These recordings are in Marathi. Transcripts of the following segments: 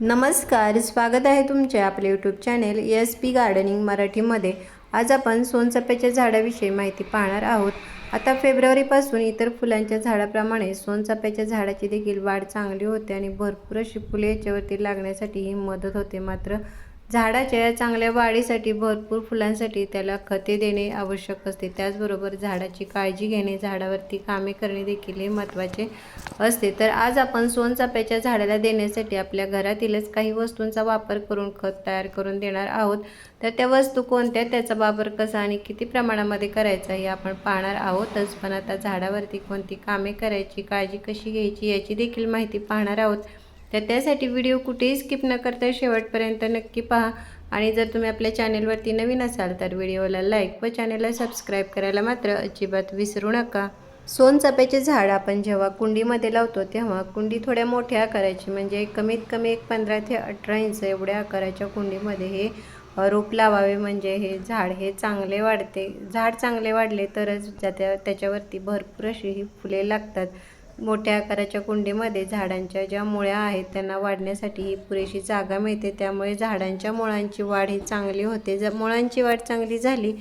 नमस्कार स्वागत आहे तुमचे आपले YouTube channel S P gardening मराठीमध्ये. आज आपण सोनचाफ्याच्या झाडाविषयी माहिती पाहणार आहोत. आता फेब्रुवारीपासून इतर फुलांच्या झाडाप्रमाणे सोनचाफ्याच्या झाडाची देखील वाढ चांगली होते आणि भरपूर अशी फुले याच्यावरती लागण्यासाठी ही मदत होते मात्र झाडाच्या चांगल्या वाढीसाठी भरपूर फुलांसाठी त्याला खते देणे आवश्यक असते. त्याचबरोबर झाडाची काळजी घेणे झाडावरती कामे करणे देखील हे महत्त्वाचे असते. तर आज आपण सोनचाफ्याच्या झाडाला देण्यासाठी आपल्या घरातीलच काही वस्तूंचा वापर करून खत तयार करून देणार आहोत. तर त्या वस्तू कोणत्या त्याचा वापर कसा आणि किती प्रमाणामध्ये करायचा हे आपण पाहणार आहोतच. पण आता झाडावरती कोणती कामे करायची काळजी कशी घ्यायची याची देखील माहिती पाहणार आहोत. तर त्यासाठी व्हिडिओ कुठेही स्किप न करता शेवटपर्यंत नक्की पहा. आणि जर तुम्ही आपल्या चॅनेलवरती नवीन असाल तर व्हिडिओला लाईक व चॅनेलला सबस्क्राईब करायला मात्र अजिबात विसरू नका. सोनचाप्याचे झाड आपण जेव्हा कुंडीमध्ये लावतो तेव्हा कुंडी थोड्या मोठ्या आकाराची म्हणजे कमीत कमी एक पंधरा ते अठरा इंच एवढ्या आकाराच्या कुंडीमध्ये हे रोप लावावे. म्हणजे हे झाड हे चांगले वाढते. झाड चांगले वाढले तरच त्या त्याच्यावरती भरपूर अशी ही फुले लागतात. मोठ्या आकाराच्या कुंडीमध्ये झाडांच्या ज्या मुळ्या आहेत त्यांना वाढण्यासाठी ही पुरेशी जागा मिळते. त्यामुळे झाडांच्या मुळांची वाढ ही चांगली होते. जर मुळांची वाढ चांगली झाली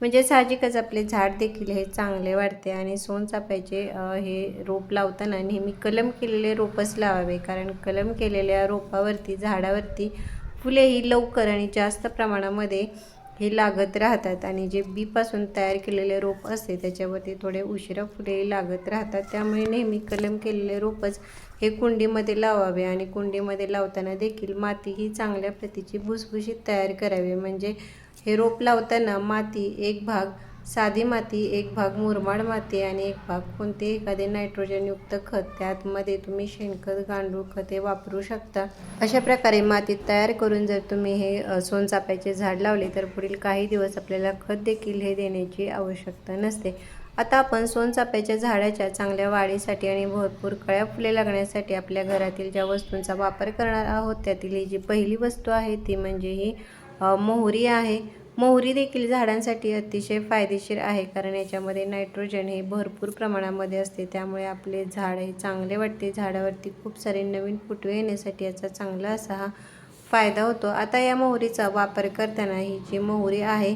म्हणजे साहजिकच आपले झाड देखील हे चांगले वाढते आणि सोनचाफ्याचे हे रोप लावताना नेहमी कलम केलेले रोपच लावावे. कारण कलम केलेल्या रोपावरती झाडावरती फुले ही लवकर आणि जास्त प्रमाणामध्ये हे लागत राहतात आणि जे बीपासून तयार केलेले रोप असते त्याच्यावरती थोडे उशिरा फुले लागत राहतात. त्यामुळे नेहमी कलम केलेले रोपच हे कुंडीमध्ये लावावे आणि कुंडीमध्ये लावताना देखील माती ही चांगल्या प्रतीची भुसभुशीत तयार करावी. म्हणजे हे रोप लावताना माती एक भाग साधी माती एक भाग मुरमाड माती आणि एक भाग कोणते एखादे नायट्रोजनयुक्त खत. त्यातमध्ये तुम्ही शेणखत गांडूळ खते वापरू शकता. अशा प्रकारे माती तयार करून जर तुम्ही हे सोनचाप्याचे झाड लावले तर पुढील काही दिवस आपल्याला खत देखील हे देण्याची आवश्यकता नसते. आता आपण सोनचाप्याच्या झाडाच्या चांगल्या वाढीसाठी आणि भरपूर कळ्या फुले लागण्यासाठी आपल्या घरातील ज्या वस्तूंचा वापर करणार आहोत त्यातील ही जी पहिली वस्तू आहे ती म्हणजे ही मोहरी आहे. मोहरी देखील झाडांसाठी अतिशय फायदेशीर आहे कारण याच्यामध्ये नायट्रोजन हे भरपूर प्रमाणामध्ये असते. त्यामुळे आपले झाड हे चांगले वाटते. झाडावरती खूप सारे नवीन फुटवे येण्यासाठी याचा चांगला असा हा फायदा होतो. आता या मोहरीचा वापर करताना ही जी मोहरी आहे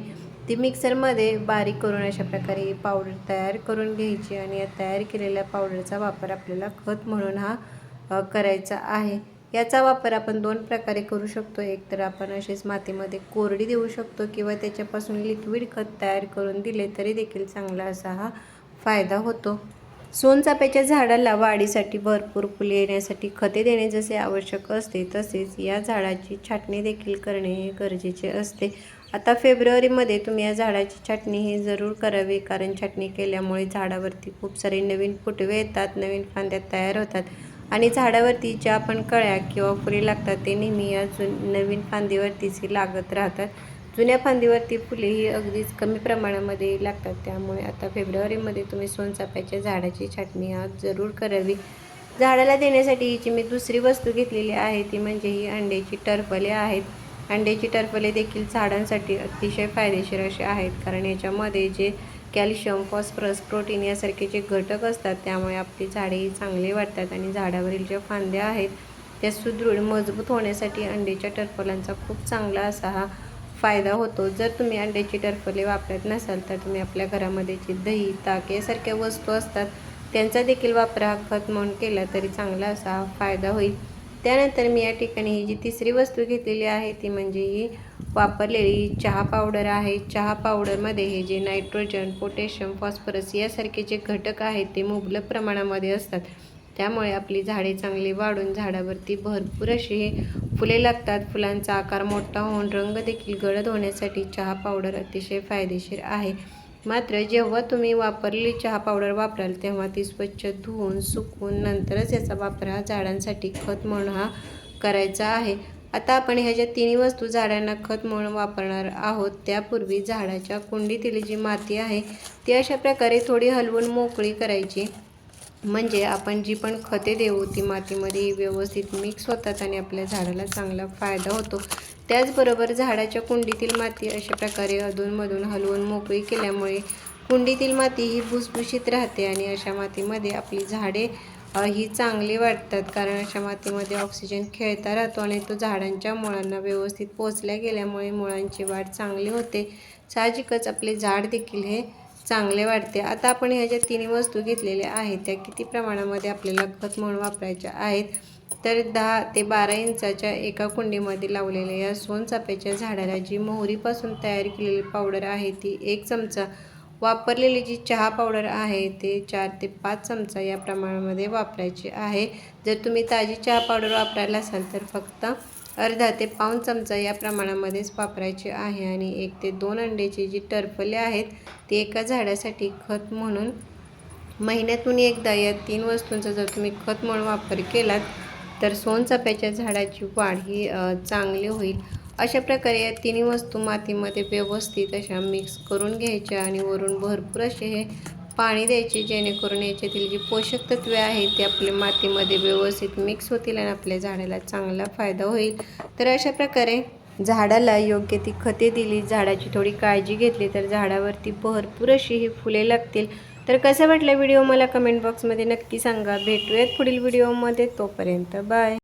ती मिक्सरमध्ये बारीक करून अशा प्रकारे ही पावडर तयार करून घ्यायची आणि या तयार केलेल्या पावडरचा वापर आपल्याला खत म्हणून हा करायचा आहे. याचा वापर आपण दोन प्रकारे करू शकतो. एक तर आपण असेच मातीमध्ये कोरडी देऊ शकतो किंवा त्याच्यापासून लिक्विड खत तयार करून दिले तरी देखील चांगला असा हा फायदा होतो. सोनचाफ्याच्या झाडाला वाढीसाठी भरपूर फुले येण्यासाठी खते देणे जसे आवश्यक असते तसेच या झाडाची छाटणी देखील करणे हे गरजेचे असते. आता फेब्रुवारीमध्ये तुम्ही या झाडाची छाटणी ही जरूर करावी कारण छाटणी केल्यामुळे झाडावरती खूप सारे नवीन फुटवे येतात नवीन फांद्या तयार होतात. आणि झाडावरती ज्या पण कळ्या किंवा फुले लागतात ते नेहमी या जुन नवीन फांदीवरतीच ही लागत राहतात. जुन्या फांदीवरती फुले ही अगदीच कमी प्रमाणामध्ये लागतात. त्यामुळे आता फेब्रुवारीमध्ये तुम्ही सोनचाफ्याच्या झाडाची छाटणी आज जरूर करावी. झाडाला देण्यासाठी हिची मी दुसरी वस्तू घेतलेली आहे ती म्हणजे ही अंड्याची टरफले आहेत. अंड्याची टरफले देखील झाडांसाठी अतिशय फायदेशीर असे आहेत कारण याच्यामध्ये जे कॅल्शियम फॉस्फरस प्रोटीन यासारखे जे घटक असतात त्यामुळे आपली झाडे चांगले चांगली वाढतात आणि झाडावरील ज्या फांद्या आहेत त्या सुदृढ मजबूत होण्यासाठी अंड्याच्या टरफलांचा खूप चांगला असा हा फायदा होतो. जर तुम्ही अंड्याची टरफले वापरत नसाल तर तुम्ही आपल्या घरामध्ये जे दही ताक यासारख्या वस्तू असतात त्यांचा देखील वापर हा खत म्हणून केला तरी चांगला असा हा फायदा होईल. त्यानंतर मी या ठिकाणी ही जी तिसरी वस्तू घेतलेली आहे ती म्हणजे ही वापरलेली चहा पावडर आहे. चहा पावडरमध्ये हे जे नायट्रोजन पोटॅशियम फॉस्फरस यासारखे जे घटक आहेत ते मुबलक प्रमाणामध्ये असतात. त्यामुळे आपली झाडे चांगली वाढून झाडावरती भरपूर अशी हे फुले लागतात. फुलांचा आकार मोठा होऊन रंग देखील गडद होण्यासाठी चहा पावडर अतिशय फायदेशीर आहे. मात्र जेव्हा तुम्ही वापरलेली चहा पावडर वापराल तेव्हा ती स्वच्छ धुवून सुकवून नंतरच याचा वापर हा झाडांसाठी खत म्हणून हा करायचा आहे. आता आपण ह्या ज्या तिन्ही वस्तू झाडांना खत म्हणून वापरणार आहोत त्यापूर्वी झाडाच्या कुंडीतील जी माती आहे ती अशा प्रकारे थोडी हलवून मोकळी करायची. म्हणजे आपण जी पण खते देऊ ती मातीमध्ये व्यवस्थित मिक्स होतात आणि आपल्या झाडाला चांगला फायदा होतो. त्याचबरोबर झाडाच्या कुंडीतील माती अशा प्रकारे अधूनमधून हलवून मोकळी केल्यामुळे कुंडीतील माती ही भुसभुशीत राहते आणि अशा मातीमध्ये आपली झाडे ही चांगली वाटतात कारण अशा मातीमध्ये ऑक्सिजन खेळता राहतो आणि तो झाडांच्या मुळांना व्यवस्थित पोचल्या गेल्यामुळे मुळांची वाढ चांगली होते. साहजिकच आपले झाड देखील हे चांगले वाढते. आता आपण ह्या ज्या तिन्ही वस्तू घेतलेल्या आहेत त्या किती प्रमाणामध्ये आपल्याला खत म्हणून वापरायच्या आहेत? तर दहा ते बारा इंचाच्या एका कुंडीमध्ये लावलेल्या या सोनचाफ्याच्या झाडाला जी मोहरीपासून तयार केलेली पावडर आहे ती एक चमचा वापरलेली जी चहा पावडर आहे ते चार ते पाच चमचा या प्रमाणामध्ये वापरायची आहे. जर तुम्ही ताजी चहा पावडर वापरायला असाल तर फक्त अर्धा ते पाऊण चमचा या प्रमाणामध्येच वापरायचे आहे आणि एक ते दोन अंड्याची जी टरफले आहेत ती एका झाडासाठी खत म्हणून महिन्यातून एकदा या तीन वस्तूंचा जर तुम्ही खत म्हणून वापर केलात तर सोनचाफ्याच्या झाडाची वाढ ही चांगली होईल. अशा प्रकारे या तिन्ही वस्तू मातीमध्ये व्यवस्थित अशा मिक्स करून घ्यायच्या आणि वरून भरपूर असे हे पाणी द्यायचे जेणेकरून याच्यातील जी पोषक तत्वे आहेत ते आपल्या मातीमध्ये व्यवस्थित मिक्स होतील आणि आपल्या झाडाला चांगला फायदा होईल. तर अशा प्रकारे झाडाला योग्य ती खते दिली झाडाची थोडी काळजी घेतली तर झाडावरती भरपूर अशी ही फुले लागतील. तर कसा वाटलं व्हिडिओ मला कमेंट बॉक्समध्ये नक्की सांगा. भेटूयात पुढील व्हिडिओमध्ये. तोपर्यंत बाय.